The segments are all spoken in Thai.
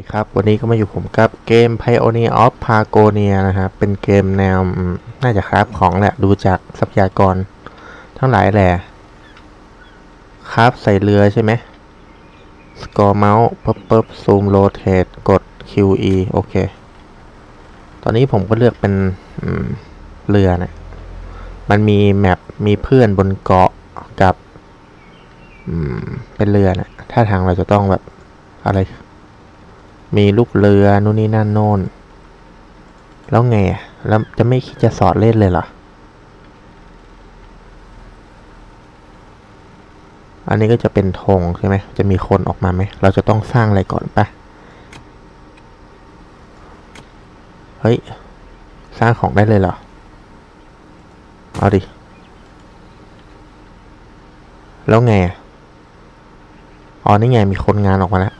ดีครับ วันนี้ก็มาอยู่ผมกับเกม Pioneer of Pagonia นะครับ เป็นเกมแนว น่าจะคราฟของแหละ ดูจากทรัพยากร ทั้งหลายแหละคราฟใส่เรือใช่ไหมสกอร์เมาส์ปุ๊บปุ๊บซูมโรเทตกด QE โอเค ตอนนี้ผมก็เลือกเป็นเรือนะมันมีแมปมีเพื่อนบนเกาะกับเป็นเรือนะถ้าทางเราจะต้องแบบอะไร มีลูกเรือนู่นนี่นั่นโน่น แล้วไงแล้วจะไม่คิดจะสอดเล่นเลยเหรอ อันนี้ก็จะเป็นธงใช่ไหม จะมีคนออกมาไหม เราจะต้องสร้างอะไรก่อนปะเฮ้ย สร้างของได้เลยเหรอ เอาดิ แล้วไงอ๋อนี่ไงมีคนงานออกมาแล้ว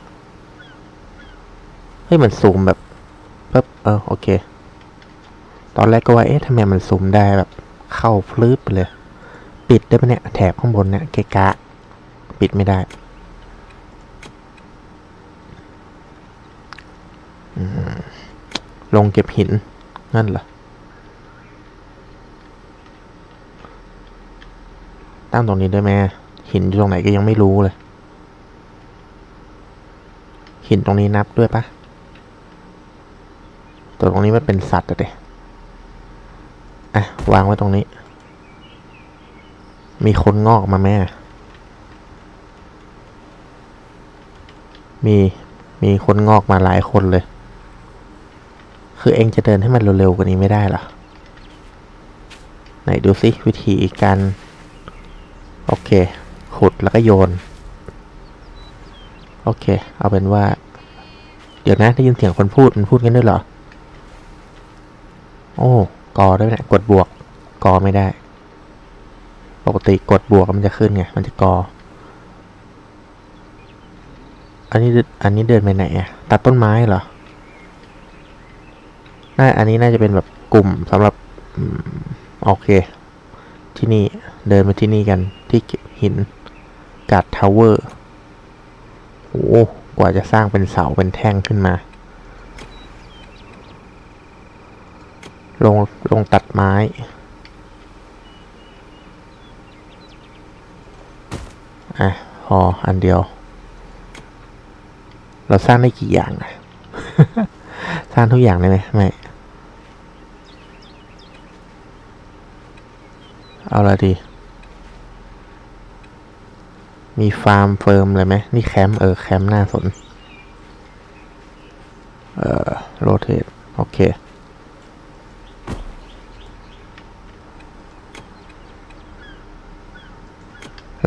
เฮ้ยมันซูมแบบปึ๊บเออโอเค ตอนแรกก็ว่าเอ๊ะทำไมมันซูมได้แบบ เข้าพลืบไปเลย ปิดได้ปะเนี่ยแถบข้างบนเนี่ยเกะกะ ปิดไม่ได้ลงเก็บหิน นั่นเหรอตั้งตรงนี้ได้ไหมหินอยู่ตรงไหนก็ยังไม่รู้เลย หินตรงนี้นับด้วยปะ ตัวตรงนี้มันเป็นสัตว์อะเดะอะ วางไว้ตรงนี้ มีคนงอกมาแม่ มี มีคนงอกมาหลายคนเลย คือเองจะเดินให้มันเร็วๆกว่านี้ไม่ได้หรอ ไหนดูสิวิธีการ โอเค ขุดแล้วก็โยน โอเค เอาเป็นว่า เดี๋ยวนะได้ยินเสียงคนพูด มันพูดกันด้วยเหรอ โอ้กอได้ไหมเนี่ยกดบวกกอไม่ได้ ปกติกดบวกมันจะขึ้นไงมันจะกอ อันนี้อันนี้เดินไปไหนอะตัดต้นไม้เหรอน่าอันนี้น่าจะเป็นแบบกลุ่มสำหรับโอเค ที่นี่เดินมาที่นี่กันที่หินกัดทาวเวอร์โอ้กว่าจะสร้างเป็นเสาเป็นแท่งขึ้นมา ลง ลงตัดไม้ อะพออันเดียว เราสร้างได้กี่อย่างอะสร้างทุกอย่างได้ไหมไม่ เอาละดี มีฟาร์มเฟิร์มเลยไหมนี่แคมป์เออ แคมป์น่าสน เอ่อโรเทตโอเค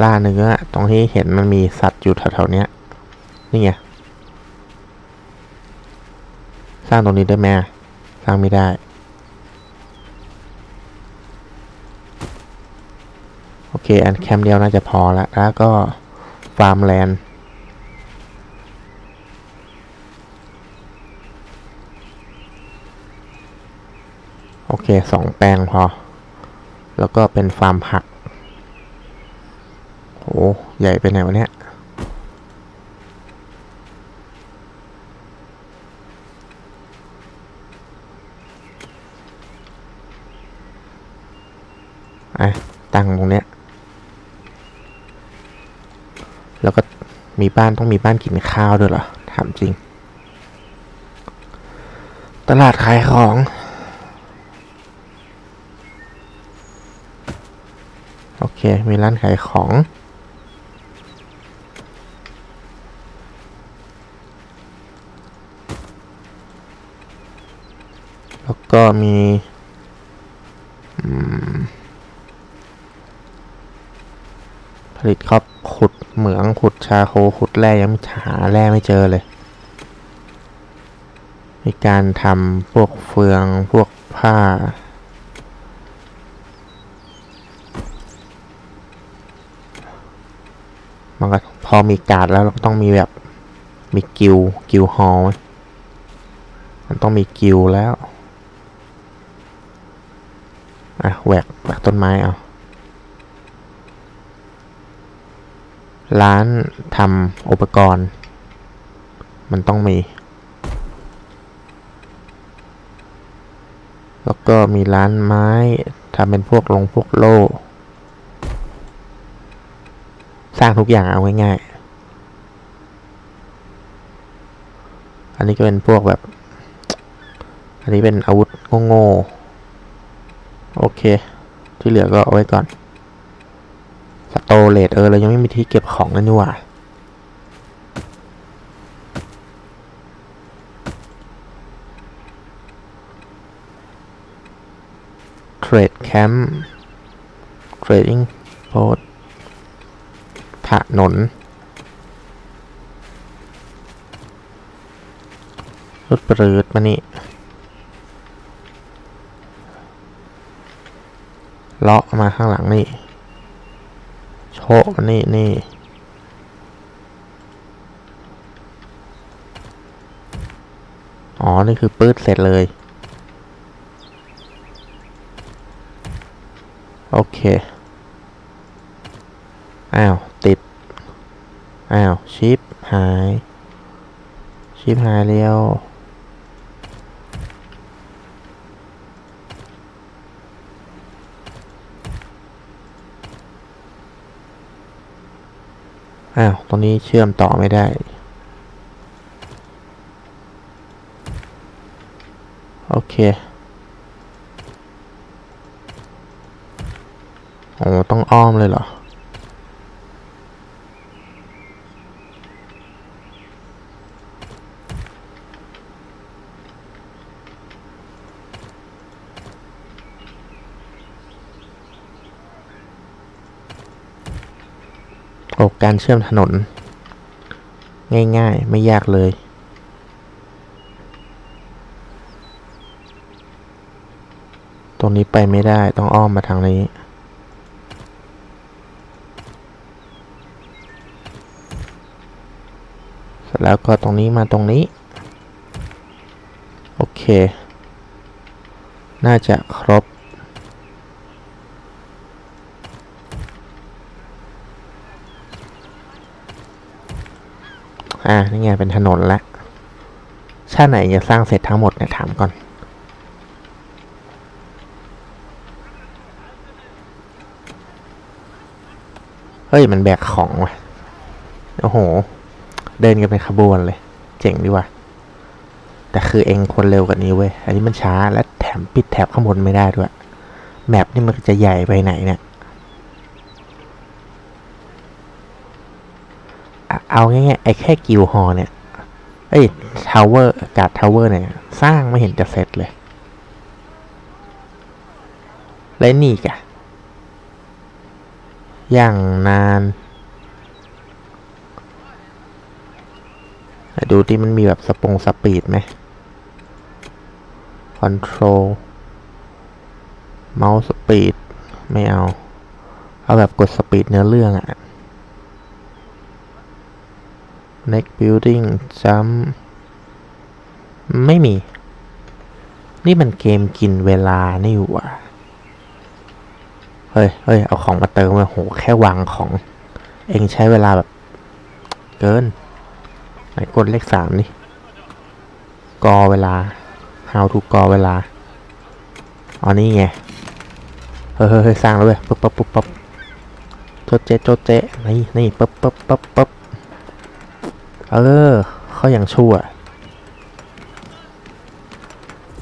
ล่าเนื้อตรงที่เห็นมันมีสัตว์อยู่แถวๆนี้นี่ไง สร้างตรงนี้ได้ไหมสร้างไม่ได้ โอเค อันแคมเดียวน่าจะพอละแล้วก็ ฟาร์มแลนด์โอเคสองแปลงพอ แล้วก็เป็นฟาร์มผัก โหใหญ่ไปไหนวะเนี่ยอะตั้งตรงเนี้ย แล้วก็มีบ้านต้องมีบ้านกินข้าวด้วยเหรอ ถามจริง ตลาดขายของโอเค มีร้านขายของ แล้ว ก็มีมผลิตครับขุดเหมืองขุดชาโคขุดแร่ยังหาแร่ไม่เจอเลย มีการทำพวกเฟืองพวกผ้า มันก็พอมีการ์ดแล้วเราก็ต้องมีแบบมีกิลกิลฮอลมันต้องมีกิลแล้วากต้นไม้เอา ร้านทำอุปกรณ์ มันต้องมี แล้วก็มีร้านไม้ทำเป็นพวกลงพวกโล่ สร้างทุกอย่างเอาง่ายๆ อันนี้ก็เป็นพวกแบบ อันนี้เป็นอาวุธโง่โอเค ที่เหลือก็เอาไว้ก่อน สโตเลตเออเรายังไม่มีที่เก็บของเลยนี่หว่าเทรดแคมป์เทรดดิ้งโพสถนนรถปรืดมานี่ เลาะมาข้างหลังนี่ โชะมานี่นี่อ๋อ นี่คือปืดเสร็จเลย โอเค อ้าว ติด อ้าว ชิปหาย ชิปหายเร็ว อ้าวตรงนี้เชื่อมต่อไม่ได้ โอเคโอ้ต้องอ้อมเลยเหรอ โอ้การเชื่อมถนน ง่ายๆ ไม่ยากเลย ตรงนี้ไปไม่ได้ต้องอ้อมมาทางนี้ เสร็จแล้วก็ตรงนี้มาตรงนี้ โอเค น่าจะครบ อ่านี่ไงเป็นถนนละชาติไหนจะสร้างเสร็จทั้งหมดเนี่ยถามก่อน เฮ้ย มันแบกของว่ะ โอ้โห เดินกันเป็นขบวนเลย เจ๋งดีว่ะ แต่คือเองควรเร็วกว่านี้เว้ย อันนี้มันช้าและแถมปิดแถบข้างบนไม่ได้ด้วย แมปนี่มันจะใหญ่ไปไหนเนี่ยอะ เอาง่ายๆไอ้แค่กิวฮอเนี่ยเอ้ยทาวเวอร์การ์ดทาวเวอร์เนี่ย สร้างไม่เห็นจะเสร็จเลย และนี่กะอย่างนานไหนดูที่มันมีแบบสปงสปีดไหมคอนโทรลเมาส์สปีดไม่เอา เอาแบบกดสปีดเนื้อเรื่องอะ next building jump ไม่มี นี่มันเกมกินเวลานี่หว่า เฮ้ยเฮ้ยเอาของมาเติมมาโห แค่วางของ เองใช้เวลาแบบ เกิน ไหนกดเลขสามนี่ กอเวลา how to กอเวลาอ๋อนี่ไง เฮ้ยเฮ้ยเฮ้ยสร้างแล้วเว้ย ปุ๊บปุ๊บปุ๊บปุ๊บโจเจ๊โจเจ๊นี่นี่ปุ๊บปุ๊บปุ๊บปุ๊บ เออเขายังชั่ว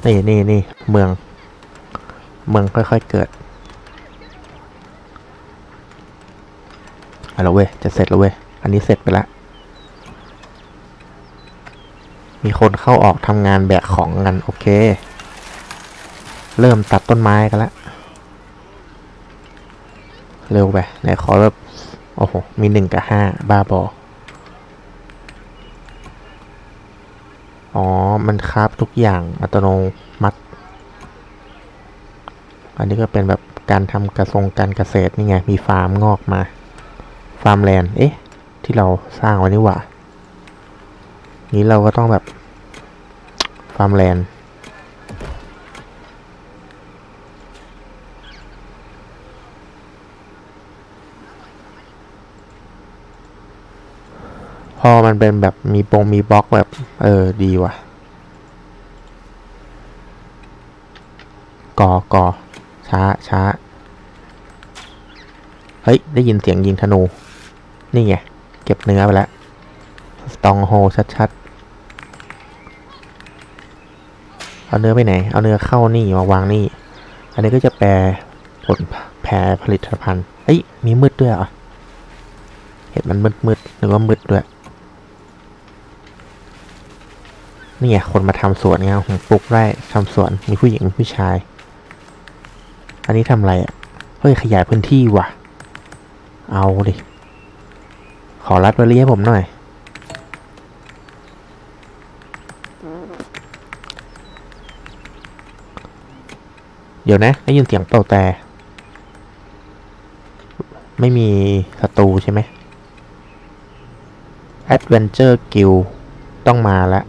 นี่นี่นี่เมือง เมืองค่อยๆเกิดเอาละเว้ย จะเสร็จแล้วเว้ย อันนี้เสร็จไปแล้วมีคนเข้าออกทำงานแบกของกัน โอเค เริ่มตัดต้นไม้กันล้วเร็วไปไหนขอแบบ โอ้โห มีหนึ่งกับห้าบ้าบอ มันคราฟทุกอย่างอัตโนมัติ อันนี้ก็เป็นแบบการทำกระทรงการเกษตรนี่ไง มีฟาร์มงอกมา ฟาร์มแลนด์เอ๊ะ ที่เราสร้างไว้นี่หว่า นี้เราก็ต้องแบบ ฟาร์มแลนด์พอมันเป็นแบบมีปงมีบล็อกแบบ เออ ดีว่ะ กอกอช้าช้าเฮ้ย ได้ยินเสียงยิงธนู นี่ไง เก็บเนื้อไปแล้ว สตองโฮชัดๆ เอาเนื้อไปไหน เอาเนื้อเข้านี่มาวางนี่ อันนี้ก็จะแปลผลแปรผลิตภัณฑ์เฮ้ย มีมืดด้วยเหรอเห็นมันมืดมืดๆนึกว่ามืดด้วย นี่ไงคนมาทำสวนไงผมปลูกไร่ทำสวน มีผู้หญิงมีผู้ชาย อันนี้ทำอะไรอะ เฮ้ย ขยายพื้นที่ว่ะ เอาดิ ขอรัดเบอร์รี่ให้ผมหน่อย เดี๋ยวนะได้ยินเสียงเป่าแต่ ไม่มีศัตรูใช่ไหม Adventure Guild ต้องมาแล้ว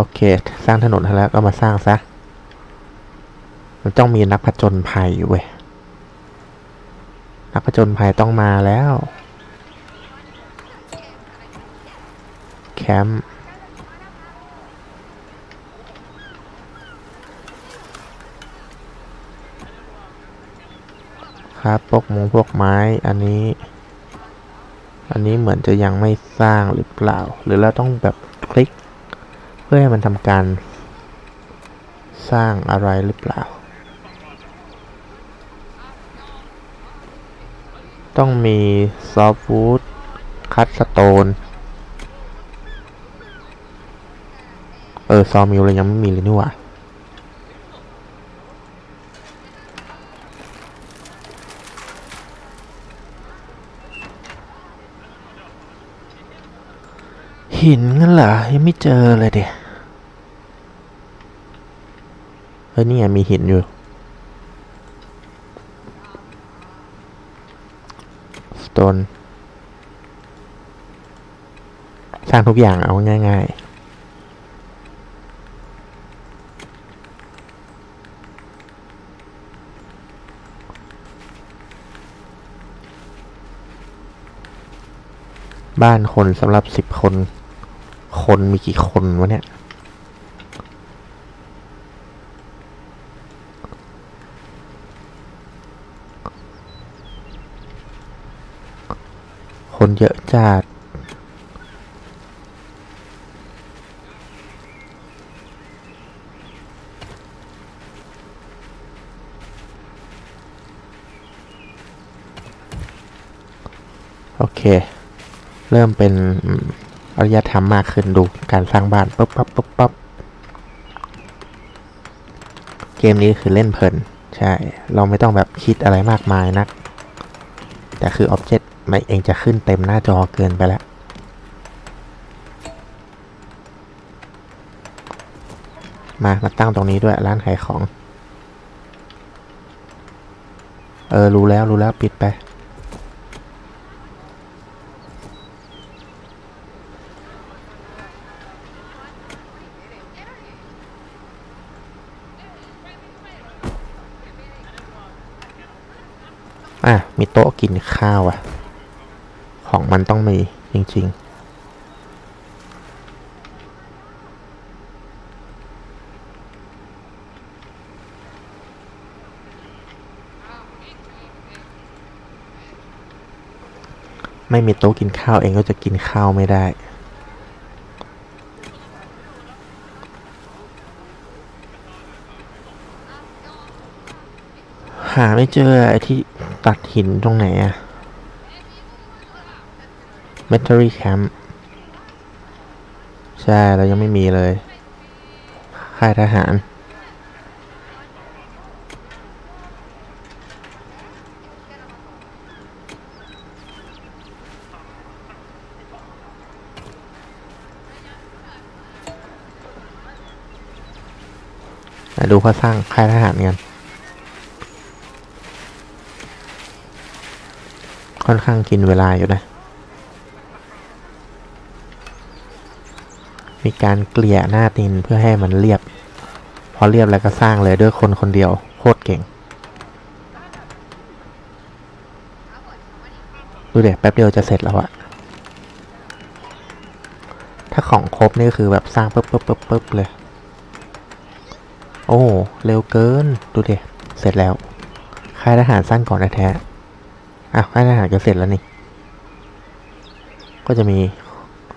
โอเค สร้างถนนแล้วก็มาสร้างซะมันต้องมีนักผจญภัยเว้ยนักผจญภัยต้องมาแล้วแคมป์ครับพวกมงพวกไม้อันนี้ อันนี้เหมือนจะยังไม่สร้างหรือเปล่า หรือเราต้องแบบคลิก พื่อให้มันทำการสร้างอะไรหรือเปล่า ต้องมีซอฟต์วูดคัตสโตน เออ ซอมิลเรายังไม่มีเลยนี่หว่าหินงั้นเหรอ ยังไม่เจอเลยเดีย เฮ้ยนี่ไงมีหินอยู่ สโตน สร้างทุกอย่างเอาง่าย ๆบ้านคนสำหรับสิบคน คนมีกี่คนวะเนี่ย คนเยอะจัดโอเค เริ่มเป็นอารยธรรมมากขึ้นดูการสร้างบ้านปุ๊บปั๊บปุ๊บปั๊บเกมนี้คือเล่นเพลิน ใช่ เราไม่ต้องแบบคิดอะไรมากมายนัก แต่คืออ็อบเจ กต์มันเองจะขึ้นเต็มหน้าจอเกินไปแล้ว มา มาตั้งตรงนี้ด้วยร้านขายของ เออ รู้แล้วรู้แล้วปิดไป อะ มีโต๊ะกินข้าวอะ ของมันต้องมีจริง ๆไม่มีโต๊ะกินข้าวเองก็จะกินข้าวไม่ได้ หาไม่เจอไอ้ที่ตัดหินตรงไหนอะ m e t a l y Camp ใช่ เรายังไม่มีเลย ค่ายทหารมาดูเขาสร้างค่ายทหารกัน ค่อนข้างกินเวลาอยู่นะีการเกลี่ยหน้าดินเพื่อให้มันเรียบ พอเรียบแล้วก็สร้างเลยด้วยคนคนเดียวโคตรเก่ง ดูเดี๋ยวแป๊บเดียวจะเสร็จแล้วอะถ้าของครบนี่ก็คือแบบสร้างปุ๊บปุ๊บปุ๊บปุ๊บเลย โอ้เร็วเกิน ดูเดี๋ยวเสร็จแล้วค่ายทหารสร้างก่อนแท้ๆอ้าวค่ายทหารก็เสร็จแล้วนี่ ก็จะมี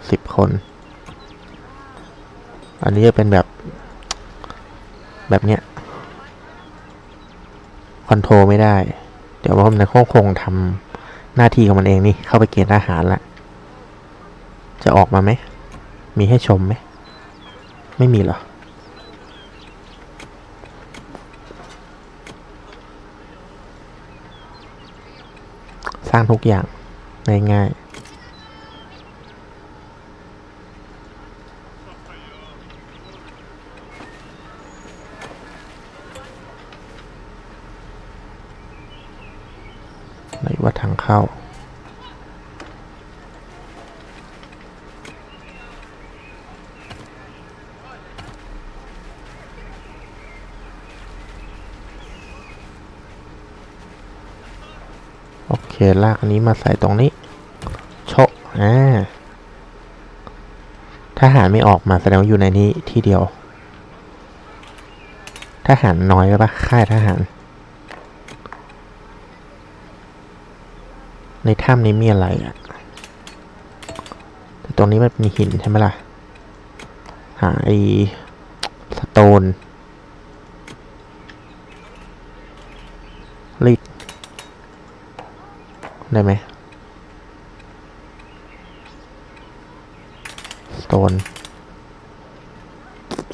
สิบคน อันนี้จะเป็นแบบ แบบเนี้ยคอนโทรลไม่ได้ เดี๋ยวมันคงคงทำหน้าที่ของมันเองนี่ เข้าไปเกณฑ์ทหารละ จะออกมาไหม มีให้ชมไหม ไม่มีหรอ สร้างทุกอย่างง่ายๆ เข้า โอเค ลากอันนี้มาใส่ตรงนี้โชะอ่าทหารไม่ออกมาแสดงว่าอยู่ในนี้ที่เดียวทหารน้อยไปปะค่ายทหาร ใน ถ้ำนี้มีอะไรอะแต่ตรงนี้มันเป็นหินใช่ไหมล่ะ หาไอ้สโตนลิดได้ไหมสโตน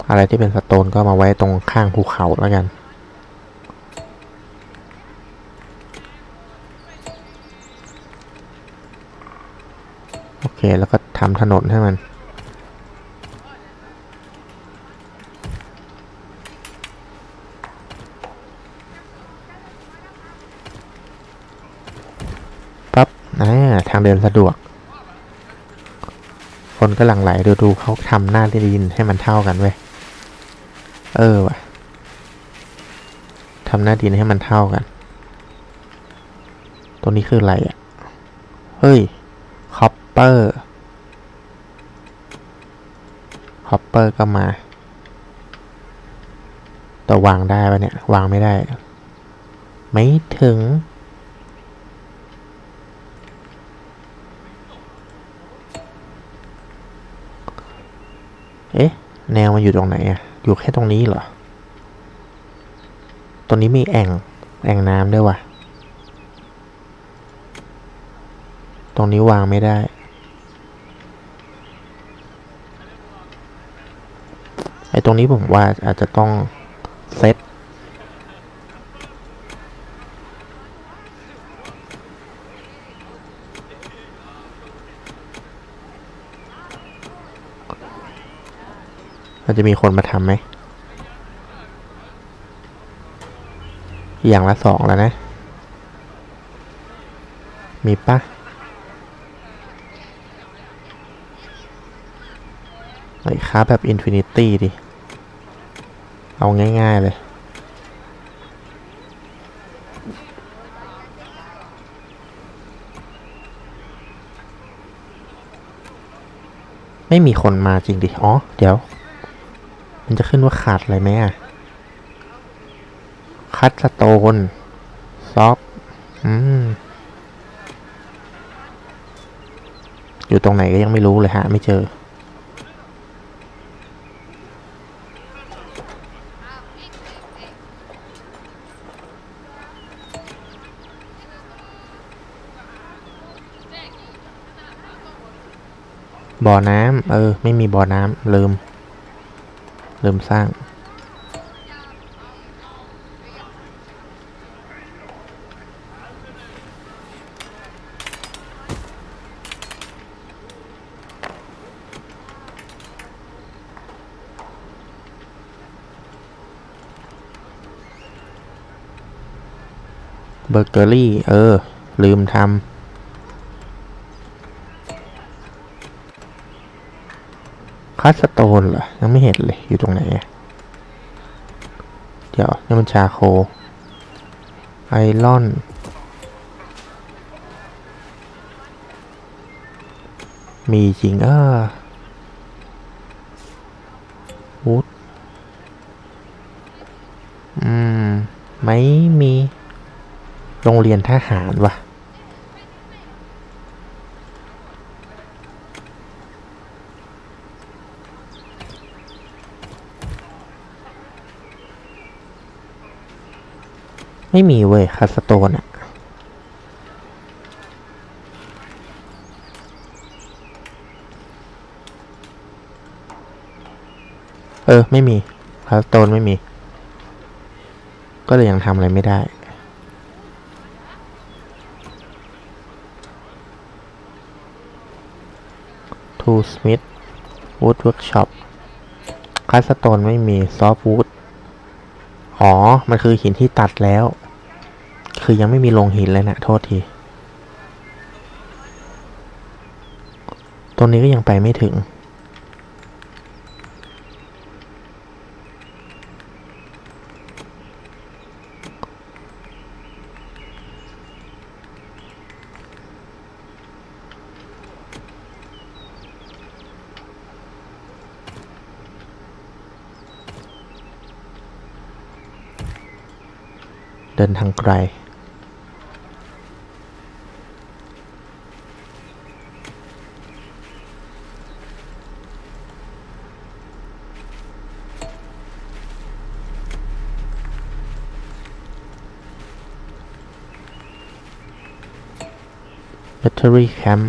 อะไรที่เป็นสโตนก็มาไว้ตรงข้างภูเขาแล้วกัน โอเค แล้วก็ทำถนนให้มัน ปั๊บอ่าทางเดินสะดวก คนก็หลั่งไหลดูดูเขาทำหน้าดินให้มันเท่ากันเว้ย เออว่ะทำหน้าดินให้มันเท่ากัน ตัวนี้คืออะไรอะ เฮ้ย เปอร์คอปเปอร์ก็มา แต่วางได้ปะเนี่ย วางไม่ได้ ไม่ถึง เอ๊ะ แนวมันอยู่ตรงไหนอะอยู่แค่ตรงนี้เหรอ ตรงนี้มีแอ่ง แอ่งน้ำด้วยว่ะ ตรงนี้วางไม่ได้ ไอ้ ตรงนี้ผมว่าอาจจะต้องเซตมันจะมีคนมาทำไหม อย่างละสองแล้วนะ มีปะไอ้ค้าแบบอินฟินิตี้ดิ เอาง่าย ๆ เลย ไม่มีคนมาจริงดิ อ๋อ เดี๋ยว มันจะขึ้นว่าขาดอะไรไหมอะ คัดสโตน ซอฟอืม อยู่ตรงไหนก็ยังไม่รู้เลยฮะ ไม่เจอ บ่อน้ำเออ ไม่มีบ่อน้ำลืมลืมสร้าง เบเกอรี่ เออ ลืมทำ คัสโตนเหรอ ยังไม่เห็นเลย อยู่ตรงไหน เดี๋ยวนี่มันชาโค ไอรอน มีจริงเออวูดอืม ไม่มี โรงเรียนทหารวะ ไม่มีเว้ยคาสโตนอะเออ ไม่มีคาสโตนไม่มี ก็เลยยังทำอะไรไม่ได้ทูสมิธวูดเวิร์กช็อปคาสโตนไม่มี ซอฟวูดอ๋อ มันคือหินที่ตัดแล้ว คือยังไม่มีโรงหินเลยนะโทษที ตรงนี้ก็ยังไปไม่ถึง เดินทางไกล Battery Camp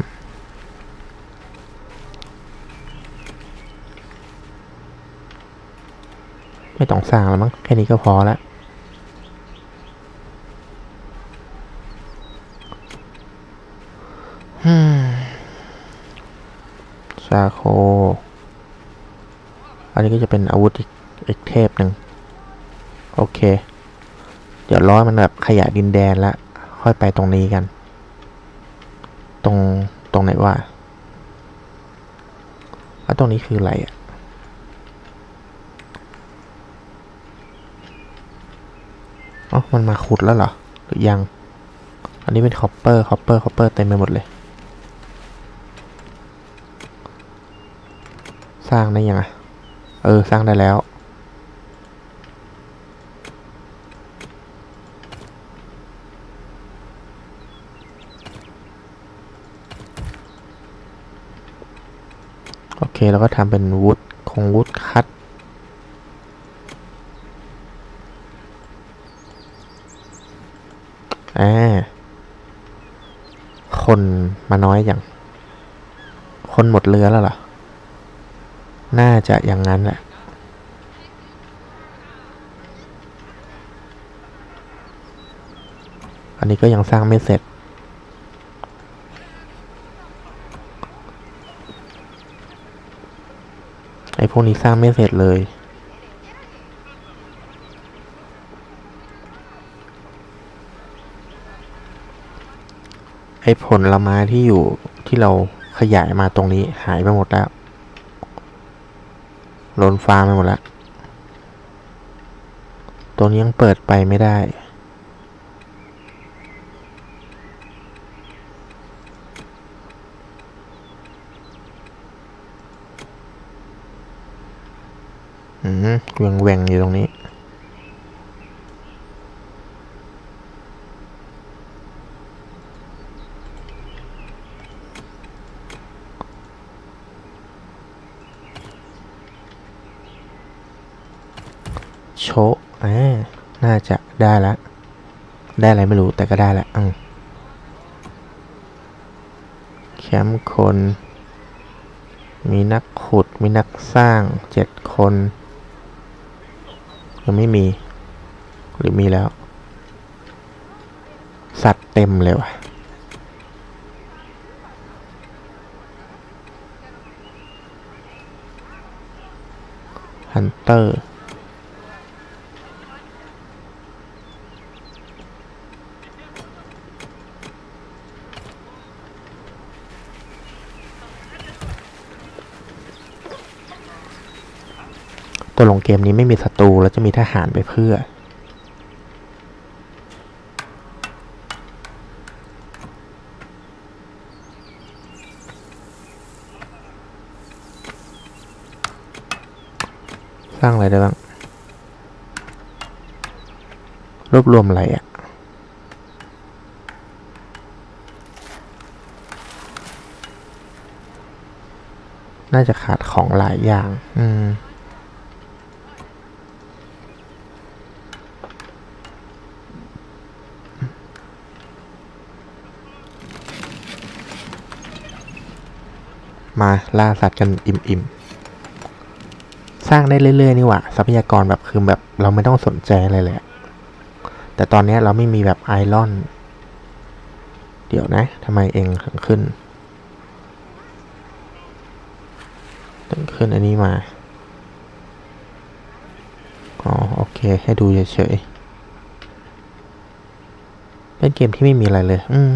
ไม่ต้องสร้างแล้วมั้ง แค่นี้ก็พอละอืมซาโค อันนี้ก็จะเป็นอาวุธอีกอกเทพหนึ่ง โอเค เดี๋ยวร้อยมันแบบขยะดินแดนล้วค่อยไปตรงนี้กัน ตรงตรงไหนวะแล้วตรงนี้คืออะไรอะอ๋อมันมาขุดแล้วเหรอ หรือยัง อันนี้เป็นคอปเปอร์คอปเปอร์คอปเปอร์เต็มไปหมดเลย สร้างได้ยังอะเออ สร้างได้แล้ว โอเคแล้วก็ทำเป็นวุดคงวุดคัตอ่า คนมาน้อยอย่าง คนหมดเรือแล้วเหรอ น่าจะอย่างนั้นแหละอันนี้ก็ยังสร้างไม่เสร็จ ไอ้พ วกนี้สร้างไม่เสร็จเลยไอ้ผลละไม้ที่อยู่ที่เราขยายมาตรงนี้หายไปหมดแล้วโลนฟ้าไปหมดแล้ว ตัวนี้ยังเปิดไปไม่ได้ อืมแหว่งแหว่งๆอยู่ตรงนี้ โชะอ่าน่าจะได้แล้วได้อะไรไม่รู้แต่ก็ได้แล้วอืมแคมป์คน มีนักขุด มีนักสร้างเจ็ดคน ยังไม่มี หรือมีแล้ว สัตว์เต็มเลยว่ะฮันเตอร์ ตกลงเกมนี้ไม่มีศัตรูแล้วจะมีทหารไปเพื่อ สร้างอะไรได้บ้าง รวบรวมอะไรอะ่ะน่าจะขาดของหลายอย่าง อืม มาล่าสัตว์กันอิ่มๆ สร้างได้เรื่อยๆนี่หว่าทรัพยากรแบบคือแบบเราไม่ต้องสนใจอะไรเลยอะแต่ตอนนี้เราไม่มีแบบไอรอน เดี๋ยวนะทำไมเองถึงขึ้นถึงขึ้นอันนี้มา อ๋อ โอเค ให้ดูเฉยๆเป็นเกมที่ไม่มีอะไรเลย อืม